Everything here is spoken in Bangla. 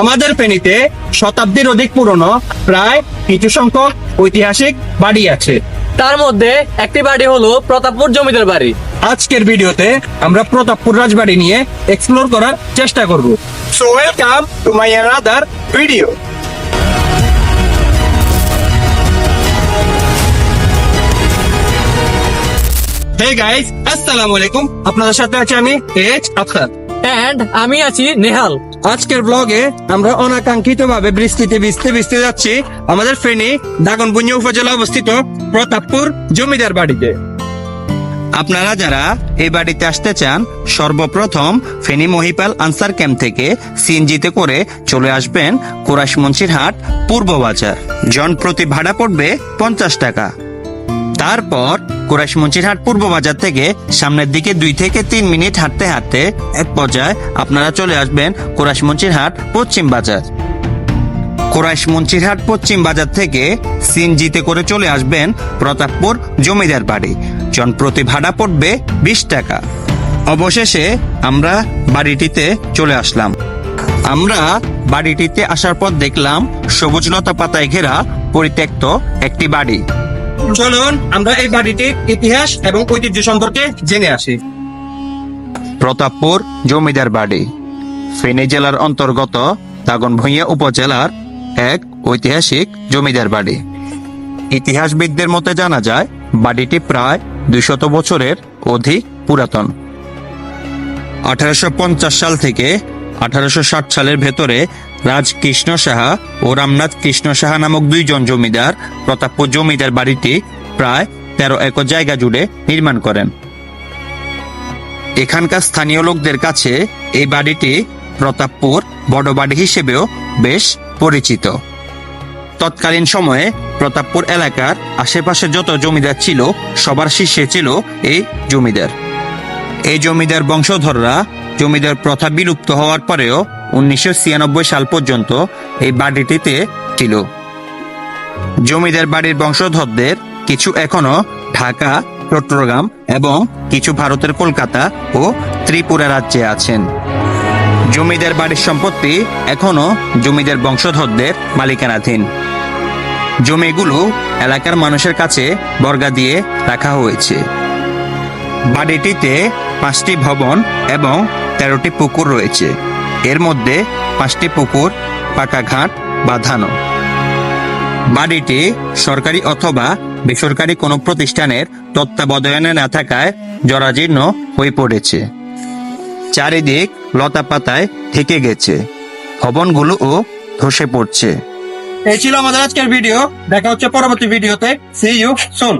আমাদের ফেনীতে শতাব্দীর অধিক পুরনো প্রায় কিছু সংখ্যক ঐতিহাসিক বাড়ি আছে। তার মধ্যে একটি বাড়ি হলো প্রতাপপুর জমিদার বাড়ি। আজকের ভিডিওতে আমরা প্রতাপপুর রাজবাড়ি নিয়ে এক্সপ্লোর করার চেষ্টা করব। So welcome to my another video hey guys আসসালামু আলাইকুম আপনাদের সাথে আছি আমি এইচ আফসার এন্ড আমি আছি নেহাল। আজকের ব্লগে আমরা অনাকাঙ্ক্ষিত ভাবে বৃষ্টিতে ভিজতে ভিজতে যাচ্ছি আমাদের ফেনী দাগনভূঞা উপজেলা অবস্থিত প্রতাপপুর জমিদার বাড়িতে। আপনারা যারা এই বাড়িতে আসতে চান, সর্বপ্রথম ফেনী মহিপাল আনসার ক্যাম্প থেকে সিএনজিতে করে চলে আসবেন কোরাস হাট পূর্ব বাজার। জন প্রতি ভাড়া পড়বে পঞ্চাশ টাকা। তারপর কোরাস হাট পূর্ব বাজার থেকে সামনের দিকে দুই থেকে তিন মিনিট হাঁটতে হাঁটতে এক পর্যায়ে আপনারা চলে আসবেন কোরাস হাট পশ্চিম বাজার। কোরাইশ মঞ্চিরহাট পশ্চিম বাজার থেকে সিএনজিতে করে চলে আসবেন প্রতাপপুর জমিদার বাড়ি। জন প্রতি ভাড়া পড়বে বিশ টাকা। অবশেষে আমরা বাড়িটিতে চলে আসলাম। আমরা বাড়িটিতে আসার পর দেখলাম সবুজ লতা পাতায় ঘেরা পরিত্যক্ত একটি বাড়ি। চলুন, আমরা এই বাড়িটির ইতিহাস এবং ঐতিহ্য সম্পর্কে জেনে আসি। প্রতাপপুর জমিদার বাড়ি। ফেনী জেলার অন্তর্গত উপজেলার এক ঐতিহাসিক জমিদার বাড়ি। ইতিহাসবিদদের মতে জানা যায়, বাড়িটি প্রায় দুশত বছরের অধিক পুরাতন। আঠারোশো পঞ্চাশ সাল থেকে আঠারোশো ষাট সালের ভেতরে রাজকৃষ্ণ সাহা ও রামনাথ কৃষ্ণ সাহা নামক দুইজন জমিদার প্রতাপপুর জমিদার বাড়িটি প্রায় তেরো একর জায়গা জুড়ে নির্মাণ করেন। এখানকার স্থানীয় লোকদের কাছে এই বাড়িটি প্রতাপপুর বড় বাড়ি হিসেবেও বেশ পরিচিত। তৎকালীন সময়ে প্রতাপপুর এলাকার আশেপাশে যত জমিদার ছিল, সবার শীর্ষে ছিল এই জমিদার। এই জমিদার বংশধররা জমিদার প্রথা বিলুপ্ত হওয়ার পরেও উনিশশো ছিয়ানব্বই সাল পর্যন্ত এই বাড়িটিতে ছিল। জমিদার বাড়ির বংশধরদের কিছু এখনও ঢাকা, চট্টগ্রাম এবং কিছু ভারতের কলকাতা ও ত্রিপুরা রাজ্যে আছেন। জমিদার বাড়ির সম্পত্তি এখনও জমিদার বংশধরদের মালিকানাধীন। জমিগুলো এলাকার মানুষের কাছে বর্গা দিয়ে রাখা হয়েছে। বাড়িটিতে পাঁচটি ভবন এবং তেরোটি পুকুর রয়েছে। এর মধ্যে পাঁচটি পুকুর, পাকা ঘাট, বাঁধানো। বাড়িটি সরকারি অথবা বেসরকারি কোনো প্রতিষ্ঠানের তত্ত্বাবধানে না থাকায় জরাজীর্ণ হয়ে পড়েছে। চারিদিক লতা পাতায় ঢেকে গেছে। ভবনগুলোও ধসে পড়ছে। এই ছিল আমাদের আজকের ভিডিও। দেখা হচ্ছে পরবর্তী ভিডিওতে। C you soon